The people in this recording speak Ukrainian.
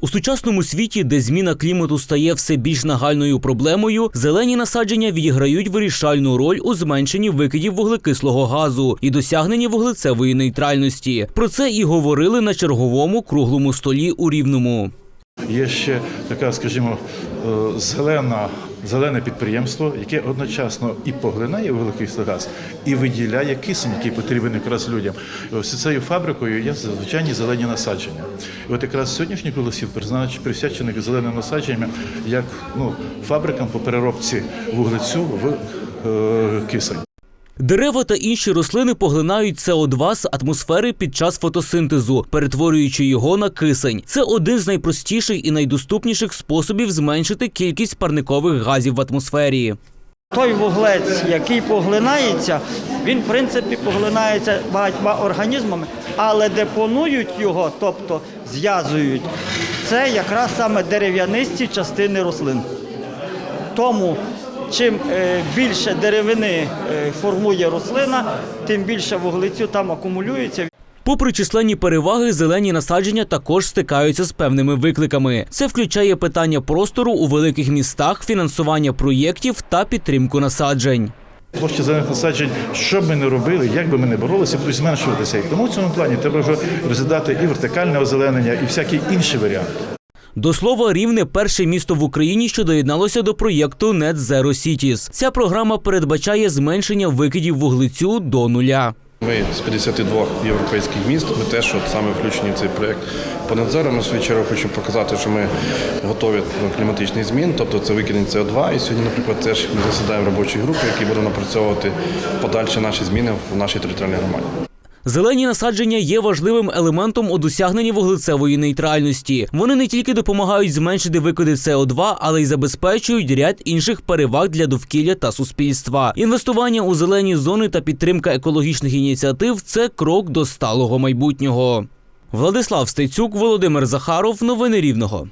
У сучасному світі, де зміна клімату стає все більш нагальною проблемою, зелені насадження відіграють вирішальну роль у зменшенні викидів вуглекислого газу і досягненні вуглецевої нейтральності. Про це і говорили на черговому круглому столі у Рівному. Є ще така, скажімо, е, зелена, зелене підприємство, яке одночасно і поглинає вуглекислий газ, і виділяє кисень, який потрібен якраз людям. І ось цією фабрикою є звичайні зелені насадження. І от якраз сьогоднішній голосів присвячених зеленим насадженням як ну, фабрикам по переробці вуглецю в е, кисень. Дерева та інші рослини поглинають СО2 з атмосфери під час фотосинтезу, перетворюючи його на кисень. Це один з найпростіших і найдоступніших способів зменшити кількість парникових газів в атмосфері. Той вуглець, який поглинається, він в принципі поглинається багатьма організмами, але депонують його, тобто зв'язують, це якраз саме дерев'янисті частини рослин. Тому чим е, більше деревини е, формує рослина, тим більше вуглецю там акумулюється. Попри численні переваги, зелені насадження також стикаються з певними викликами. Це включає питання простору у великих містах, фінансування проєктів та підтримку насаджень. Площа зелених насаджень, що б ми не робили, як би ми не боролися, будуть зменшуватися. І тому в цьому плані треба вже розглядати і вертикальне озеленення, і всякі інші варіанти. До слова, рівне перше місто в Україні, що доєдналося до проєкту Net Zero Cities. Ця програма передбачає зменшення викидів вуглецю до нуля. Ми з 52 європейських міст, ми теж от саме включені в цей проєкт по надзору. В свою чергу хочемо показати, що ми готові до кліматичних змін, тобто це викидення СО2. І сьогодні, наприклад, теж ми засідаємо в робочій групі, які будуть напрацьовувати подальші наші зміни в нашій територіальній громаді. Зелені насадження є важливим елементом у досягненні вуглецевої нейтральності. Вони не тільки допомагають зменшити викиди СО2, але й забезпечують ряд інших переваг для довкілля та суспільства. Інвестування у зелені зони та підтримка екологічних ініціатив це крок до сталого майбутнього. Владислав Стецюк, Володимир Захаров. Новини Рівного.